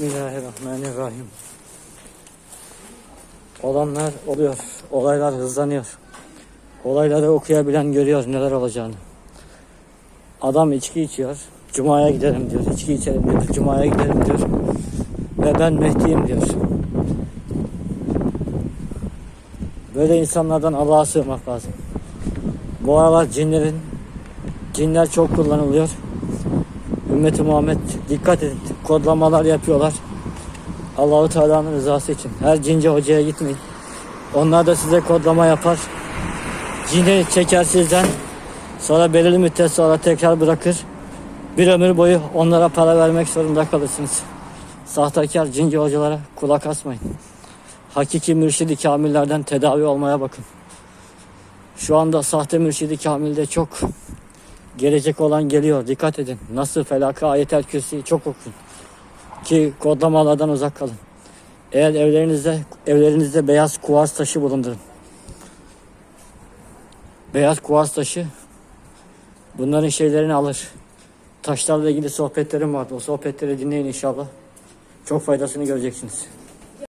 Bismillahirrahmanirrahim. Olanlar oluyor. Olaylar hızlanıyor. Olayları okuyabilen görüyor neler olacağını. Adam içki içiyor. Cuma'ya gidelim diyor. İçki içelim diyor. Cuma'ya gidelim diyor. Ve ben Mehdi'yim diyor. Böyle insanlardan Allah'a sığmak lazım. Bu aralar cinlerin cinler çok kullanılıyor. Ümmeti Muhammed dikkat edin. Kodlamalar yapıyorlar. Allahu Teala'nın rızası için. Her cinci hocaya gitmeyin. Onlar da size kodlama yapar. Cini çeker sizden. Sonra belirli müddet sonra tekrar bırakır. Bir ömür boyu onlara para vermek zorunda kalırsınız. Sahtekar cinci hocalara kulak asmayın. Hakiki mürşidi kamillerden tedavi olmaya bakın. Şu anda sahte mürşidi kamilde çok gelecek olan geliyor. Dikkat edin. Nasıl felaka ayetel kürsiyi çok okuyun. Ki kodlamalardan uzak kalın. Eğer evlerinizde evlerinizde beyaz kuvars taşı bulundurun. Beyaz kuvars taşı bunların şeylerini alır. Taşlarla ilgili sohbetlerim vardı. O sohbetleri dinleyin inşallah. Çok faydasını göreceksiniz.